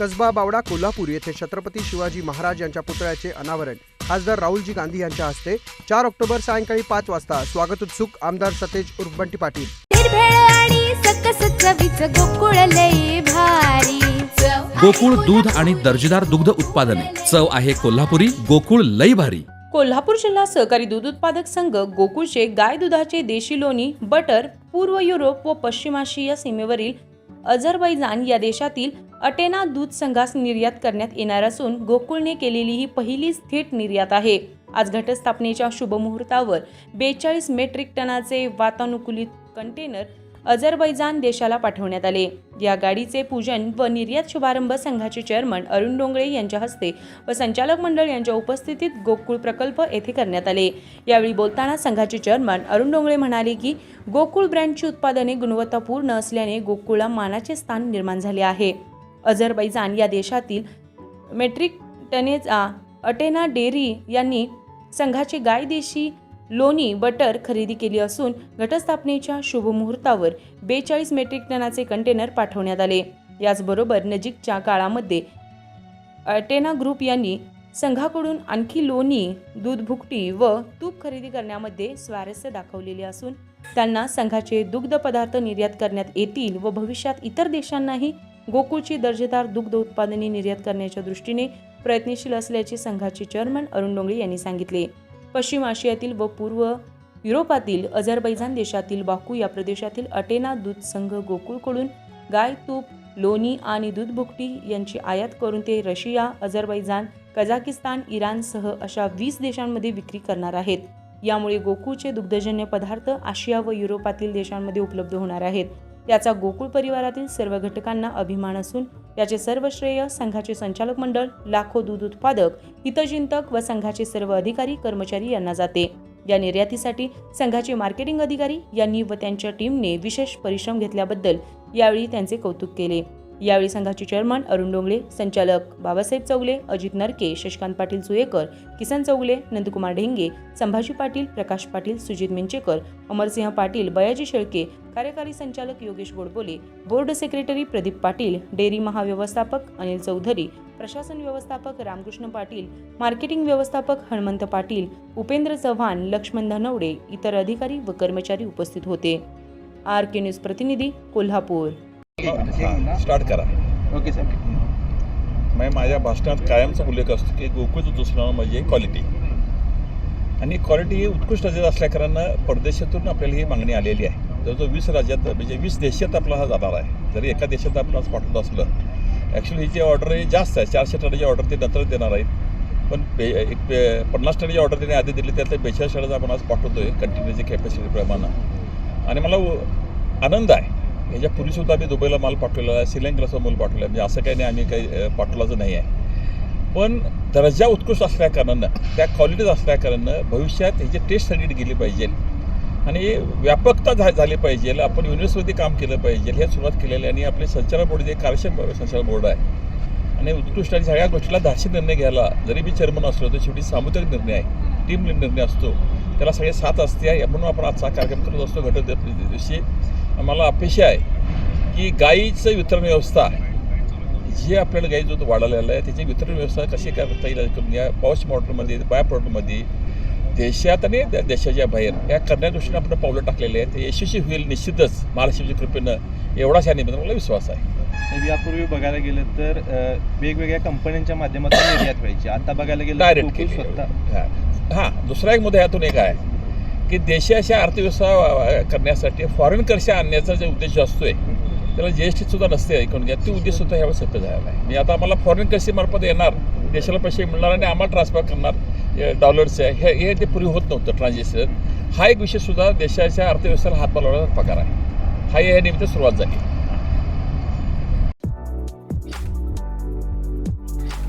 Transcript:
कसबा बावडा कोल्हापूर येथे छत्रपती शिवाजी महाराज यांच्या पुतळ्याचे अनावरण. खासदार राहुलजी गांधी यांच्या हस्ते चार ऑक्टोबर सायंकाळी पाच वाजता स्वागत उत्सुक आमदार सतेज उर्फ बंटी पाटील गोकुळ दूध आणि दर्जेदार दुग्ध उत्पादने. चव आहे कोल्हापुरी गोकुळ लई भारी. कोल्हापूर जिल्हा सहकारी दूध उत्पादक संघ गोकुळचे गाय दुधाचे देशी लोणी बटर पूर्व युरोप व पश्चिम आशिया सीमेवरील अझरबैजान या देशातील अटेना दूध संघास निर्यात करण्यात येणार असून गोकुळने केलेली ही पहिलीच थेट निर्यात आहे. आज घटस्थापनेच्या शुभमुहूर्तावर बेचाळीस मेट्रिक टनाचे वातानुकूलित कंटेनर अझरबैजान देशाला पाठवण्यात आले. या गाडीचे पूजन व निर्यात शुभारंभ संघाचे चेअरमन अरुण डोंगळे यांच्या हस्ते व संचालक मंडळ यांच्या उपस्थितीत गोकुळ प्रकल्प येथे करण्यात आले. यावेळी बोलताना संघाचे चेअरमन अरुण डोंगळे म्हणाले की गोकुळ ब्रँडची उत्पादने गुणवत्तापूर्ण असल्याने गोकुळला मानाचे स्थान निर्माण झाले आहे. अझरबैजान या देशातील मेट्रिक टनेचा अटेना डेरी यांनी संघाची गाय देशी लोणी बटर खरेदी केली असून घटस्थापनेच्या शुभमुहूर्तावर बेचाळीस मेट्रिक टनाचे कंटेनर पाठवण्यात आले. याचबरोबर नजीकच्या काळामध्ये अटेना ग्रुप यांनी संघाकडून आणखी लोणी दूध भुकटी व तूप खरेदी करण्यामध्ये स्वारस्य दाखवलेले असून त्यांना संघाचे दुग्ध पदार्थ निर्यात करण्यात येतील व भविष्यात इतर देशांनाही गोकुळची दर्जेदार दुग्ध उत्पादने निर्यात करण्याच्या दृष्टीने प्रयत्नशील असल्याचे संघाचे चेअरमन अरुण डोंगळे यांनी सांगितले. पश्चिम आशियातील व पूर्व युरोपातील अझरबैजान देशातील बाकू या प्रदेशातील अटेना दूध संघ गोकुळकडून गाय तूप लोणी आणि दूध भुकटी यांची आयात करून ते रशिया अझरबैजान कझाकिस्तान इराणसह अशा वीस देशांमध्ये विक्री करणार आहेत. यामुळे गोकुळचे दुग्धजन्य पदार्थ आशिया व युरोपातील देशांमध्ये उपलब्ध होणार आहेत. याचा गोकुळ परिवारातील सर्व घटकांना अभिमान असून याचे सर्व श्रेय संघाचे संचालक मंडळ लाखो दूध उत्पादक हितचिंतक व संघाचे सर्व अधिकारी कर्मचारी यांना जाते. या निर्यातीसाठी संघाचे मार्केटिंग अधिकारी यांनी व त्यांच्या टीमने विशेष परिश्रम घेतल्याबद्दल यावेळी त्यांचे कौतुक केले. यावेळी संघाचे चेअरमन अरुण डोंगळे संचालक बाबासाहेब चौगले अजित नरके शशिकांत पाटील सुयेकर किसन चौगले नंदकुमार ढेंगे संभाजी पाटील प्रकाश पाटील सुजित मिंचेकर अमरसिंह पाटील बयाजी शेळके कार्यकारी संचालक Yogesh Godbole board secretary Pradeep Patil dairy महाव्यवस्थापक अनिल चौधरी प्रशासन व्यवस्थापक रामकृष्ण पाटील मार्केटिंग व्यवस्थापक हनुमंत पाटील उपेंद्र चव्हाण लक्ष्मण धनवडे इतर अधिकारी व कर्मचारी उपस्थित होते. आर के न्यूज प्रतिनिधी कोल्हापूर. स्टार्ट करा. ओके सर म्हणजे माझ्या भाषणात कायमचा उल्लेख असतो की गोकुळचं दुसरं म्हणजे क्वालिटी आणि क्वालिटी ही उत्कृष्ट राज्यात असल्याकारणानं परदेशातून आपल्याला ही मागणी आलेली आहे. जवळजवळ वीस राज्यात म्हणजे वीस देशात आपला हा जाणार आहे. जरी एका देशात आपण आज पाठवत असलं ॲक्च्युली ही जी ऑर्डर आहे जास्त आहे. चारशे टनाची ऑर्डर ते नंतर देणार आहेत. पण पे एक पे पन्नास टनाची ऑर्डर त्यांनी आधी दिली त्यातल्या बेचाळीस टनाचं आपण आज पाठवतो आहे कंटिन्यूची कॅपॅसिटीप्रमाणे आणि मला आनंद आहे. म्हणजे ह्याच्यापूर्वीसुद्धा आम्ही दुबईला माल पाठवलेला आहे श्रीलंकेला माल पाठवला आहे. म्हणजे असं काही नाही आम्ही काही पाठवलाचं नाही आहे. पण दर्जा उत्कृष्ट असल्याकारणानं त्या क्वालिटीज असल्याकारणानं भविष्यात ह्याची टेस्ट स्टडी गेली पाहिजे. आणि व्यापकता झा झाली पाहिजे आपण युनिव्हर्सिटीमध्ये काम केलं पाहिजे हे सुरुवात केलेली आणि आपले संचालन बोर्ड जे कार्यक्षम संचालन बोर्ड आहे. आणि उत्कृष्ट आणि सगळ्या गोष्टीला धाशी निर्णय घ्यायला जरी मी चेअरमन असलो तर शेवटी सामुदायिक निर्णय आहे. टीम निर्णय असतो. त्याला सगळे साथ असते आहे. म्हणून आपण आजचा कार्यक्रम करत असतो. घटक दिवशी आम्हाला अपेक्षा आहे की गाईचं वितरण व्यवस्था जे आपल्याला गाई दूध वाढवलेलं आहे त्याची वितरण व्यवस्था कशी करता येईल करून या पाऊस मॉडलमध्ये बाय मॉडलमध्ये देशात आणि देशाच्या बाहेर या करण्या दृष्टीने आपण पावलं टाकलेले आहेत. ते यशस्वी होईल निश्चितच महाराष्ट्राच्या कृपेनं एवढाच या निमित्तानं मला विश्वास आहे. यापूर्वी बघायला गेलं तर वेगवेगळ्या कंपन्यांच्या माध्यमातून निर्यात व्हायची. आता बघायला गेलं डायरेक्ट स्वतः हां. हां दुसरा एक मुद्दा यातून एक आहे. की देशाच्या अर्थव्यवस्था करण्यासाठी फॉरेन करशी आणण्याचा जे उद्देश असतो आहे त्याला जी एस सुद्धा नसते ऐकून घ्या. ती उद्देश सुद्धा ह्यावेळेस सत्य झालेला आहे. म्हणजे आता आम्हाला फॉरेन करन्सी येणार देशाला पैसे मिळणार आणि आम्हाला ट्रान्सफर करणार डॉलर्स आहे. हे हे ते पूर्वी होत नव्हतं ट्रान्झॅक्शन हा एक विषय सुद्धा देशाच्या अर्थव्यवस्थेला हातभार लावण्याचा प्रकार आहे. हा या निमित्त सुरुवात झाली.